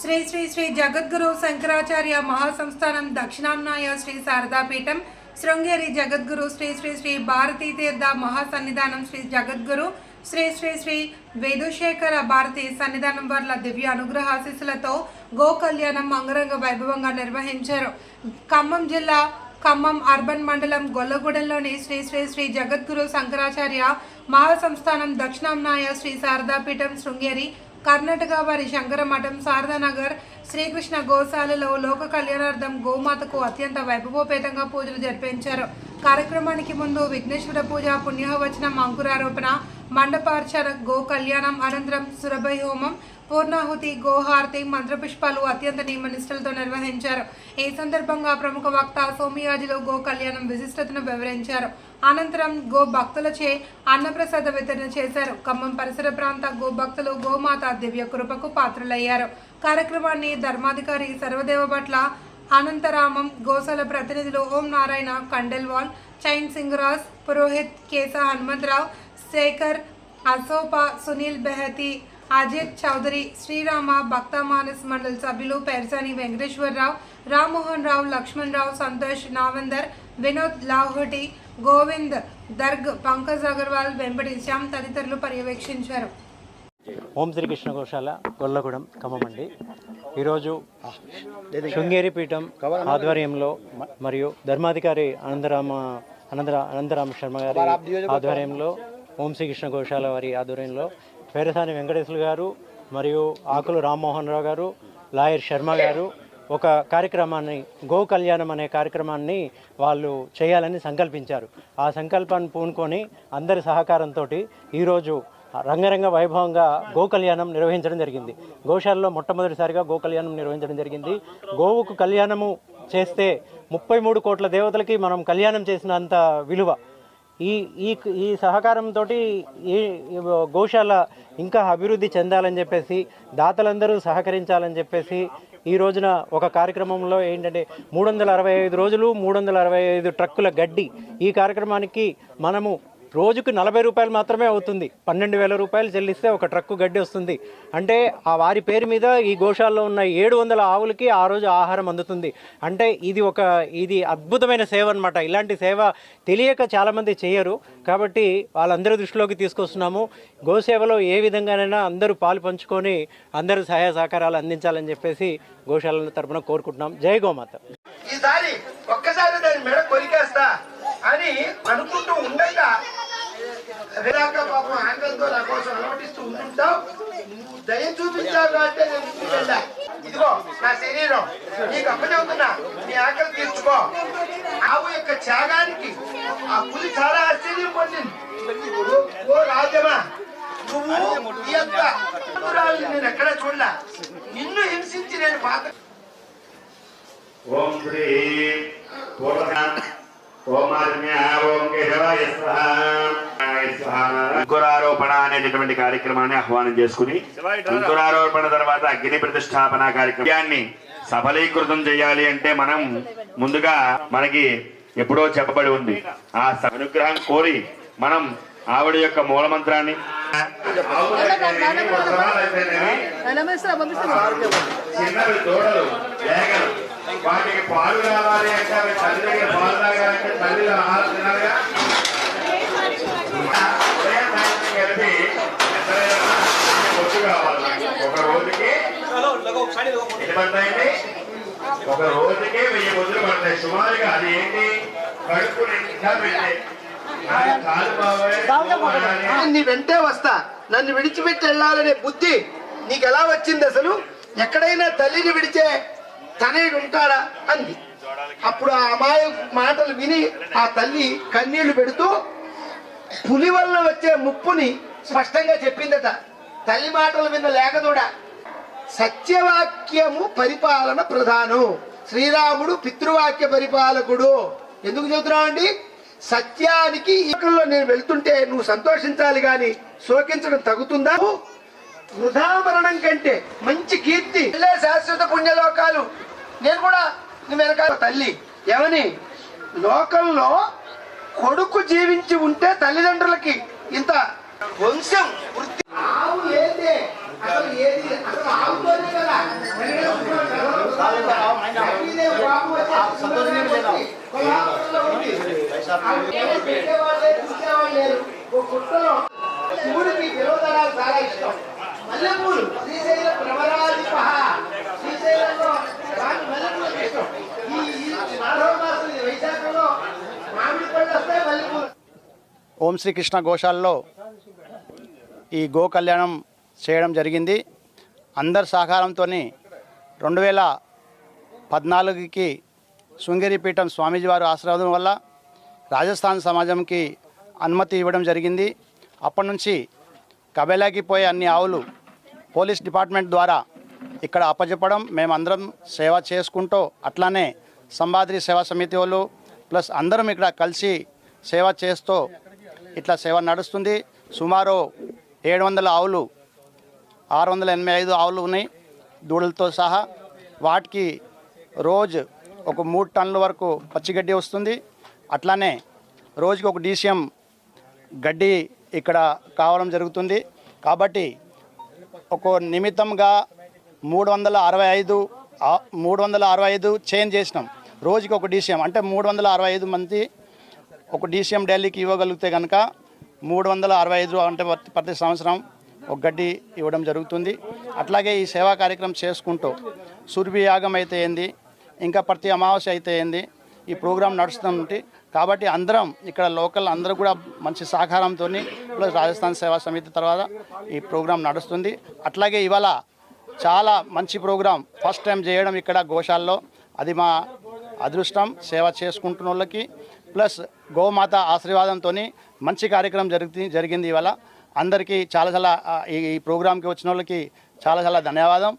శ్రీ శ్రీ శ్రీ జగద్గురు శంకరాచార్య మహాసంస్థానం దక్షిణాన్నాయ శ్రీ శారదాపీఠం శృంగేరి జగద్గురు శ్రీ శ్రీ శ్రీ భారతీ తీర్థ మహాసన్నిధానం శ్రీ జగద్గురు శ్రీ శ్రీ శ్రీ వేదుశేఖర భారతి సన్నిధానం వర్ల దివ్య అనుగ్రహ ఆశీస్సులతో గో కళ్యాణం అంగరంగ వైభవంగా నిర్వహించారు. ఖమ్మం జిల్లా ఖమ్మం అర్బన్ మండలం గొల్లగూడెంలోని శ్రీ శ్రీ శ్రీ జగద్గురు శంకరాచార్య మహాసంస్థానం దక్షిణాంనాయ శ్రీ శారదాపీఠం శృంగేరి కర్ణాటక వారి శంకర మఠం శారదానగర్ శ్రీకృష్ణ గోశాలలో లోక కళ్యాణార్థం గోమాతకు అత్యంత వైభవోపేతంగా పూజలు జరిపించారు. కార్యక్రమానికి ముందు విఘ్నేశ్వర పూజ పుణ్యవచనం అంకురారోపణ మండపార్చన గో కళ్యాణం అనంతరం సురభై హోమం పూర్ణాహుతి గోహారతి మంత్రపుష్పాలు అత్యంత నియమనిష్టలతో నిర్వహించారు. ఈ సందర్భంగా ప్రముఖ వక్త సోమియాజిలో గో కళ్యాణం విశిష్టతను వివరించారు. అనంతరం గో భక్తులచే అన్నప్రసాద వితరణ చేశారు. ఖమ్మం పరిసర ప్రాంత గో భక్తులు గోమాత దివ్య కృపకు పాత్రులయ్యారు. కార్యక్రమాన్ని ధర్మాధికారి సర్వదేవ భట్ల అనంతరామం గోశాల ప్రతినిధులు ఓం నారాయణ కండెల్వాల్ చైన్ సింగరాజ్ పురోహిత్ కేశ హనుమంతరావు శేఖర్ అసోపా సునీల్ బెహతి అజిత్ చౌదరి శ్రీరామ భక్త మానస్ మండల్ సభ్యులు పెర్సాని వెంకటేశ్వరరావు రామ్మోహన్ రావు లక్ష్మణ్ రావు సంతోష్ నావందర్ వినోద్ లాహోటి గోవింద్ దర్గ్ పంకజ్ అగర్వాల్ వెంబడి శ్యామ్ తదితరులు పర్యవేక్షించారు. ఓం శ్రీకృష్ణ గోశాల గొల్లగూడెం ఖమ్మండి ఈరోజు శృంగేరి పీఠం ఆధ్వర్యంలో మరియు ధర్మాధికారి అనంతరామ అనంతరా అనంతరామ శర్మ గారి ఆధ్వర్యంలో ఓం శ్రీకృష్ణ గోశాల వారి ఆధ్వర్యంలో పేరసాని వెంకటేశ్వర గారు మరియు ఆకులు రామ్మోహన్ రావు గారు లాయర్ శర్మ గారు ఒక కార్యక్రమాన్ని గో కళ్యాణం అనే కార్యక్రమాన్ని వాళ్ళు చేయాలని సంకల్పించారు. ఆ సంకల్పాన్ని పూనుకొని అందరి సహకారంతో ఈరోజు రంగరంగ వైభవంగా గో కళ్యాణం నిర్వహించడం జరిగింది. గోశాలలో మొట్టమొదటిసారిగా గో కళ్యాణం నిర్వహించడం జరిగింది. గోవుకు కళ్యాణము చేస్తే ముప్పై మూడు కోట్ల దేవతలకి మనం కళ్యాణం చేసినంత విలువ. ఈ ఈ ఈ సహకారంతో ఈ గోశాల ఇంకా అభివృద్ధి చెందాలని చెప్పేసి దాతలందరూ సహకరించాలని చెప్పేసి ఈ రోజున ఒక కార్యక్రమంలో ఏంటంటే మూడు వందల అరవై ఐదు రోజులు మూడు వందల అరవై ఐదు ట్రక్కుల గడ్డి ఈ కార్యక్రమానికి మనము రోజుకు నలభై రూపాయలు మాత్రమే అవుతుంది. పన్నెండు వేల రూపాయలు చెల్లిస్తే ఒక ట్రక్కు గడ్డి వస్తుంది. అంటే ఆ వారి పేరు మీద ఈ గోశాల్లో ఉన్న ఏడు వందల ఆవులకి ఆ రోజు ఆహారం అందుతుంది. అంటే ఇది ఒక ఇది అద్భుతమైన సేవ అనమాట ఇలాంటి సేవ తెలియక చాలామంది చేయరు. కాబట్టి వాళ్ళందరి దృష్టిలోకి తీసుకొస్తున్నాము. గోసేవలో ఏ విధంగానైనా అందరూ పాలు పంచుకొని అందరూ సహాయ సహకారాలు అందించాలని చెప్పేసి గోశాల తరపున కోరుకుంటున్నాం. జై గోమాత. ఈసారి ఒక్కసారి దాని మెడ కొరికేస్తా అని అనుకుంటూ ఉండగా విరాక పాపం ఆకలితో నా కోసం అలవటిస్తూ ఉంటుంటావు. నువ్వు దయ చూపించావు అంటే నేను ఇంటికి వెళ్ళా. ఇదిగో నా శరీరం నీకు అప్పచెబుతున్నా నీ ఆకలి తీర్చుకో. ఆవు యొక్క త్యాగానికి ఆ పులి చాలా ఆశ్చర్యం పొందింది. ఓ- రాజమా నువ్వు ఈ యొక్క పురాల్ని నేను ఎక్కడ చూడలా. నిన్ను హింసించి నేను పాత ఓం శ్రీ పూర్వ అంకురారోపణ అనేటటువంటి కార్యక్రమాన్ని ఆహ్వానం చేసుకుని అంకురారోపణ తర్వాత అగ్ని ప్రతిష్టాపన కార్యక్రమాన్ని సఫలీకృతం చేయాలి అంటే మనం ముందుగా మనకి ఎప్పుడో చెప్పబడి ఉంది ఆ అనుగ్రహం కోరి మనం ఆవిడ యొక్క మూలమంత్రాన్ని చిన్నవి దూడలు లేగలు వాటికి పాలు కావాలి అంటే అవి తల్లి దగ్గర పాలు తాగాలంటే తల్లి ఆహారం తినాలిగా? కలిపి కావాలి ఒక రోజుకి ఎన్ని పడతాయండి. ఒక రోజుకి వెయ్యి పొద్దులు పడతాయి. సుమారుగా అది ఏంటి? కడుపు నిండా. నీ వెంటే వస్తా. నన్ను విడిచిపెట్టి వెళ్ళాలనే బుద్ధి నీకు ఎలా వచ్చింది అసలు? ఎక్కడైనా తల్లిని విడిచే తనయుడు ఉంటాడా అంది. అప్పుడు ఆ అమాయ మాటలు విని ఆ తల్లి కన్నీళ్ళు పెడుతూ పులి వల్ల వచ్చే ముప్పుని స్పష్టంగా చెప్పిందట. తల్లి మాటలు విన్న లేకదూడ సత్యవాక్యము పరిపాలన ప్రధానం. శ్రీరాముడు పితృవాక్య పరిపాలకుడు. ఎందుకు చెబుతున్నావు సత్యానికి ఈ నేను వెళ్తుంటే నువ్వు సంతోషించాలి గాని శోకించడం తగుతుందా? వృధామరణం కంటే మంచి కీర్తి శాశ్వత పుణ్యలోకాలు నేను కూడా వెనక తల్లి. ఏమని? లోకంలో కొడుకు జీవించి ఉంటే తల్లిదండ్రులకి ఇంత వంశం వృత్తి. శివుడికి విరోధనాలు చాలా ఇష్టం. మల్లెపూలు. శ్రీశైల ప్రవరాధిప శ్రీ ఓం శ్రీకృష్ణ గోశాలలో ఈ గో కళ్యాణం చేయడం జరిగింది. అందరి సహకారంతో రెండు వేల పద్నాలుగుకి శృంగేరి పీఠం స్వామీజీ వారు ఆశీర్వాదం వల్ల రాజస్థాన్ సమాజంకి అనుమతి ఇవ్వడం జరిగింది. అప్పటి నుంచి కబేలాకి పోయే అన్ని ఆవులు పోలీస్ డిపార్ట్మెంట్ ద్వారా ఇక్కడ అప్పచెప్పడం మేమందరం సేవ చేసుకుంటూ అట్లానే సంబాద్రి సేవా సమితి వాళ్ళు ప్లస్ అందరం ఇక్కడ కలిసి సేవ చేస్తూ ఇట్లా సేవ నడుస్తుంది. సుమారు ఏడు వందల ఆవులు ఆరు వందల ఎనభై ఐదు ఆవులు ఉన్నాయి దూడలతో సహా. వాటికి రోజు ఒక మూడు టన్నుల వరకు పచ్చిగడ్డి వస్తుంది. అట్లానే రోజుకి ఒక డీసీఎం గడ్డి ఇక్కడ కావడం జరుగుతుంది. కాబట్టి ఒక నిమిత్తంగా మూడు వందల అరవై ఐదు మూడు వందల అరవై ఐదు చేంజ్ చేసినాం. రోజుకి ఒక డీసీఎం అంటే మూడు వందల అరవై ఐదు మంది ఒక డీసీఎం ఢిల్లీకి ఇవ్వగలిగితే కనుక మూడు వందల అరవై ఐదు అంటే ప్రతి- సంవత్సరం ఒక గడ్డి ఇవ్వడం జరుగుతుంది. అట్లాగే ఈ సేవా కార్యక్రమం చేసుకుంటూ సూర్య యాగం అయితే ఏంది? ఇంకా ప్రతి అమావాస్య అయితే ఏంది? ఈ ప్రోగ్రాం నడుస్తుంది కాబట్టి అందరం ఇక్కడ లోకల్ అందరూ కూడా మంచి సహకారంతో ప్లస్ రాజస్థాన్ సేవా సమితి తర్వాత ఈ ప్రోగ్రాం నడుస్తుంది. అట్లాగే ఇవాళ చాలా మంచి ప్రోగ్రాం ఫస్ట్ టైం చేయడం ఇక్కడ గోశాల్లో. అది మా అదృష్టం. సేవ చేసుకుంటున్న వాళ్ళకి ప్లస్ గోమాత ఆశీర్వాదంతో మంచి కార్యక్రమం జరుగుతుంది జరిగింది ఇవాళ. అందరికీ చాలా చాలా ఈ ఈ ప్రోగ్రాంకి వచ్చిన వాళ్ళకి చాలా చాలా ధన్యవాదం.